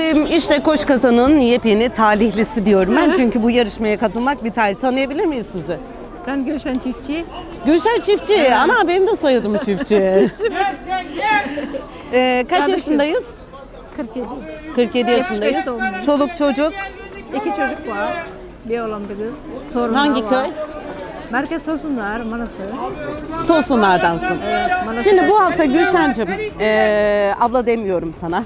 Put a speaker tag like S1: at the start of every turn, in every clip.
S1: Efendim işte Koş Kazan'ın yepyeni talihlisi diyorum ben. Çünkü bu yarışmaya katılmak bir talih. Tanıyabilir miyiz sizi?
S2: Ben Gülşen Çiftçi.
S1: Gülşen Çiftçi. Ana benim de soyadım Çiftçi. Ee, kaç
S2: Kardeşim.
S1: yaşındayız?
S2: 47.
S1: 47 yaşındayız.
S2: 75 doğumluyum.
S1: Çoluk çocuk.
S2: İki çocuk var. Bir oğlan bir kız. Torunlar
S1: Hangi
S2: var.
S1: köy?
S2: Merkez Tosunlar, Manası.
S1: Tosunlardansın.
S2: Manası
S1: Şimdi bu hafta Gülşen'cim, eee, abla demiyorum sana.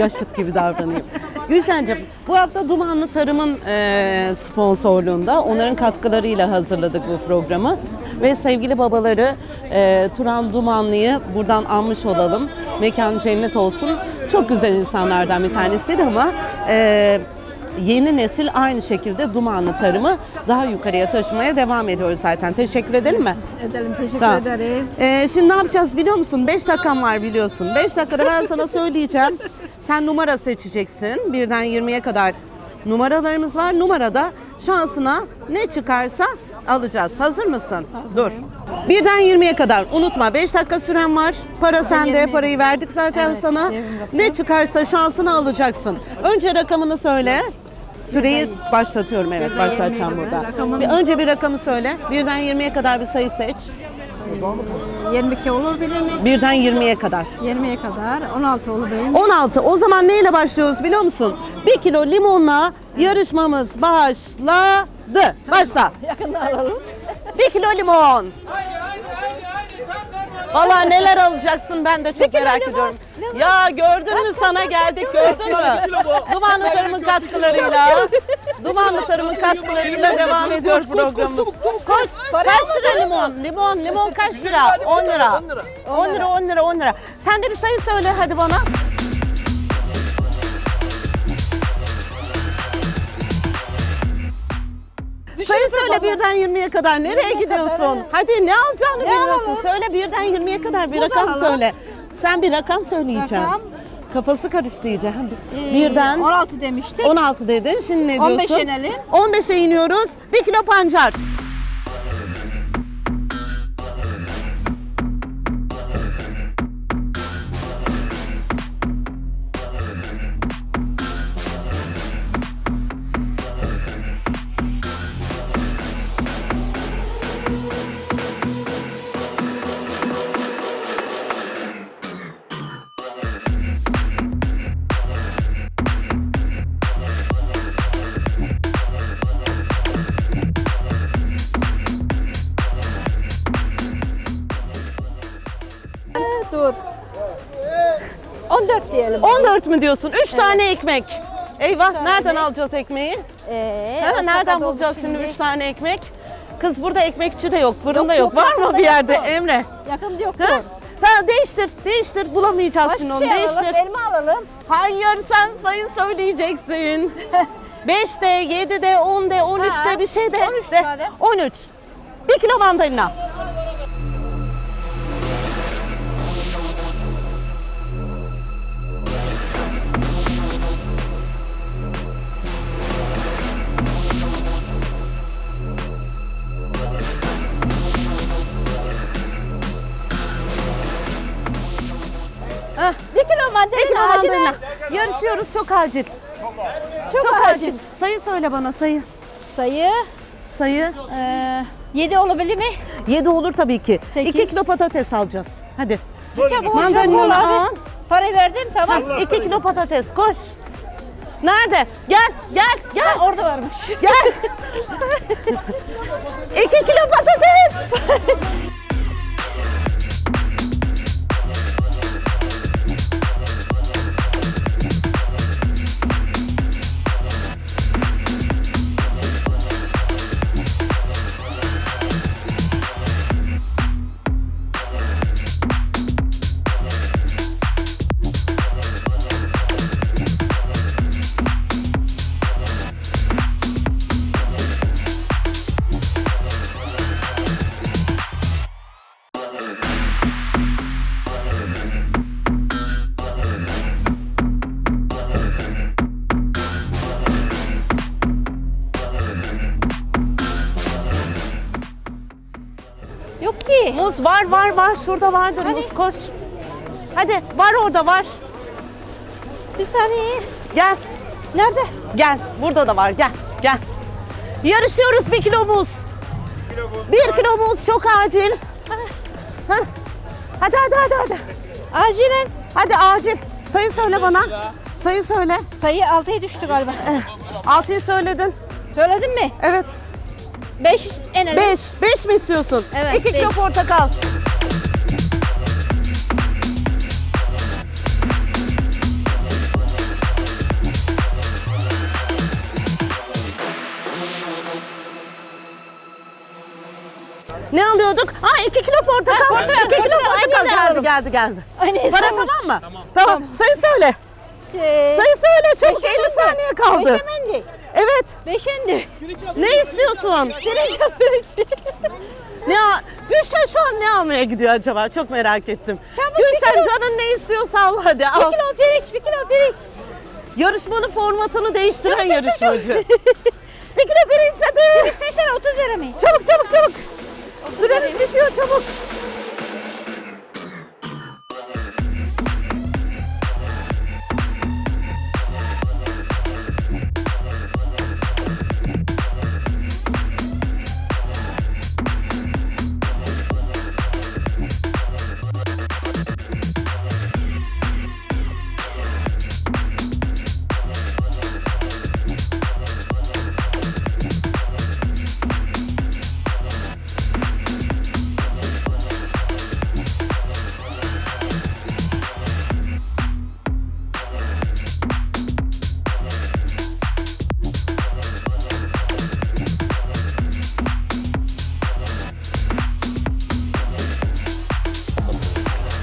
S1: Yaşıt gibi davranıyorum. Gülşen'cim bu hafta Dumanlı Tarım'ın eee, sponsorluğunda onların katkılarıyla hazırladık bu programı. Ve sevgili babaları eee, Turan Dumanlı'yı buradan anmış olalım. Mekan cennet olsun. Çok güzel insanlardan bir tanesiydi ama eee, yeni nesil aynı şekilde Dumanlı Tarım'ı daha yukarıya taşımaya devam ediyor zaten. Teşekkür edelim mi?
S2: Edelim, teşekkür
S1: Tamam.
S2: ederim.
S1: Ee, şimdi ne yapacağız biliyor musun? 5 dakikan var biliyorsun. 5 dakikada ben sana söyleyeceğim. Sen numara seçeceksin. Birden 20'ye kadar numaralarımız var. Numarada şansına ne çıkarsa alacağız. Hazır mısın? Dur. Birden 20'ye kadar. Unutma 5 dakika süren var. Para sende.
S2: 20'ye
S1: Parayı verdik zaten
S2: Evet,
S1: sana. Ne çıkarsa şansını alacaksın. Önce rakamını söyle. Süreyi başlatıyorum evet başlatacağım
S2: 20'ye
S1: burada. Bir önce bir rakamı söyle. Birden 20'ye kadar bir sayı seç.
S2: 22 olur benim mi?
S1: Birden 20'ye kadar.
S2: 20'ye kadar. 16 olur benim.
S1: 16. O zaman neyle başlıyoruz biliyor musun? 1 kilo limonla yarışmamız başladı. Başla.
S2: Yakında alalım.
S1: 1 kilo limon. Valla neler alacaksın ben de çok merak ediyorum. Ya gördün mü sana geldik gördün mü? Dumanlı Tarım'ın katkılarıyla, Dumanlı Tarım'ın katkılarıyla devam ediyor programımız. Koş. Kaç lira limon? Limon, limon kaç lira? 10 lira. 10 lira, 10 lira, 10 lira. Sen de bir sayı söyle hadi bana. Söyle birden 20'ye kadar. Nereye gidiyorsun? Hadi ne alacağını bilmiyorsun.
S2: alalım?
S1: Söyle birden 20'ye kadar bir rakam
S2: alalım.
S1: söyle. Sen bir rakam söyleyeceksin.
S2: Rakam?
S1: Kafası karıştı iyice.
S2: Ee,
S1: Birden
S2: 16 demiştik.
S1: 16 dedin. Şimdi ne diyorsun?
S2: 15'e inelim.
S1: 15'e iniyoruz. 1 kilo pancar.
S2: Diyelim.
S1: 14 mü diyorsun? 3 tane ekmek. Eyvah nereden alacağız ekmeği?
S2: Ee,
S1: Ha, nereden bulacağız şimdi 3 tane ekmek? Kız burada ekmekçi de yok, fırında yok.
S2: Yok,
S1: Var mı
S2: yakında
S1: bir yerde
S2: yok.
S1: Emre?
S2: Yakında yoktur.
S1: Ha? Tamam değiştir, değiştir. Bulamayacağız şimdi onu.
S2: şey
S1: değiştir.
S2: alalım. Elma alalım.
S1: Hayır sen sayı söyleyeceksin. 5'te, 7'de, 10'de, 13'te
S2: Ha,
S1: bir şey de.
S2: 13
S1: de.
S2: madem.
S1: 13. 1 kilo mandalina.
S2: 1 kilo acele.
S1: mandalina. Yarışıyoruz çok acil.
S2: Çok,
S1: Çok
S2: acil.
S1: acil. Sayı söyle bana sayı.
S2: Sayı
S1: Sayı.
S2: e, 7 olabilir mi?
S1: 7 olur tabii ki.
S2: Sekiz.
S1: 2 kilo patates alacağız. Hadi.
S2: Çabuk
S1: Mandalina al.
S2: abi. Parayı verdim tamam.
S1: 2 kilo patates koş. Nerede? Gel, gel, gel.
S2: Ha, orada varmış.
S1: Gel. 2 kilo patates. Muz var, var, var. Şurada vardır muz. Koş. Hadi var orada var.
S2: Bir saniye.
S1: Gel.
S2: Nerede?
S1: Gel. Burada da var. Gel. Gel. Yarışıyoruz bir kilomuz. Bir kilomuz çok acil. Hah. Hadi hadi hadi hadi.
S2: Acilen.
S1: Hadi acil. Sayı söyle bana. Sayı söyle.
S2: Sayı 6'ya düştü galiba.
S1: Altıyı söyledin.
S2: Söyledin mi?
S1: Evet.
S2: 5 en az.
S1: Beş. Beş mi istiyorsun?
S2: Evet,
S1: İki kilo
S2: beş.
S1: portakal. Ne alıyorduk? Aa iki kilo portakal.
S2: Ha, portakal,
S1: iki kilo
S2: portakal.
S1: portakal
S2: Aynen
S1: geldi
S2: alalım.
S1: geldi geldi.
S2: Aynen,
S1: Para
S2: tamam.
S1: tamam mı? Tamam. Sayı söyle.
S2: Şey,
S1: Sayı söyle çabuk 50
S2: beşemendi.
S1: saniye kaldı.
S2: Beşemendi.
S1: Evet.
S2: Beşendi.
S1: Ne istiyorsun?
S2: Pirinç al pirinç.
S1: Ne Gülşen şu an ne almaya gidiyor acaba? Çok merak ettim.
S2: Çabuk,
S1: Gülşen
S2: kilo-
S1: canın ne istiyorsa al hadi
S2: Bir
S1: al.
S2: kilo pirinç, bir kilo pirinç.
S1: Yarışmanın formatını değiştiren
S2: Çabuk, çabuk,
S1: yarışmacı. Bir kilo pirinç hadi.
S2: Pirinç kaç tane? 30 lira mı?
S1: Çabuk çabuk çabuk. Süreniz bitiyor çabuk.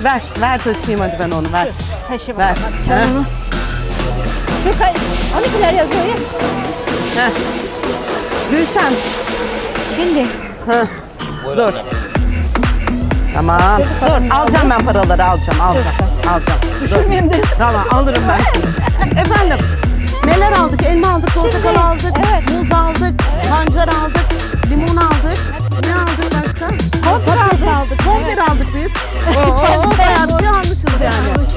S1: Ver, ver taşıyayım hadi ben onu ver.
S2: Taşı
S1: Ver.
S2: Bak sen
S1: Heh.
S2: onu. Şu kay... 12'ler yazıyor ya.
S1: Heh. Gülşen.
S2: Şimdi.
S1: Heh. Dur. Tamam. Dur, alacağım ben paraları alacağım, alacağım. Alacağım. Dur.
S2: Düşürmeyeyim de.
S1: Tamam alırım ben şimdi. Efendim neler aldık? Elma aldık, portakal aldık,
S2: evet.
S1: muz aldık, pancar aldık, limon aldık. Ne aldık başka? Patates
S2: aldık.
S1: kumpir aldık biz. Oo, oo, bayağı bir şey almışız yani.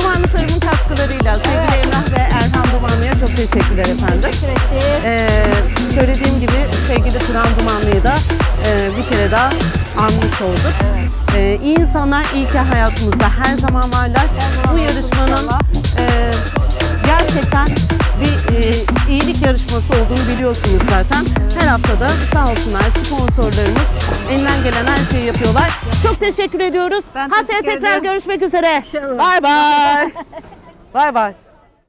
S1: Dumanlı Tarım'ın katkılarıyla sevgili Emrah ve Erhan Dumanlı'ya çok teşekkürler efendim.
S2: Teşekkür ettim.
S1: Ee, söylediğim gibi sevgili Turan Dumanlı'yı da e, bir kere daha anmış olduk. Ee, iyi insanlar iyi ki hayatımızda her zaman varlar.
S2: zaman
S1: Bu yarışmanın e, gerçekten yarışması olduğunu biliyorsunuz zaten. Her haftada sağ olsunlar sponsorlarımız elinden gelen her şeyi yapıyorlar. Çok teşekkür ediyoruz.
S2: Ben
S1: Haftaya
S2: teşekkür
S1: tekrar
S2: ederim.
S1: görüşmek üzere. Bay bay. Bay bay.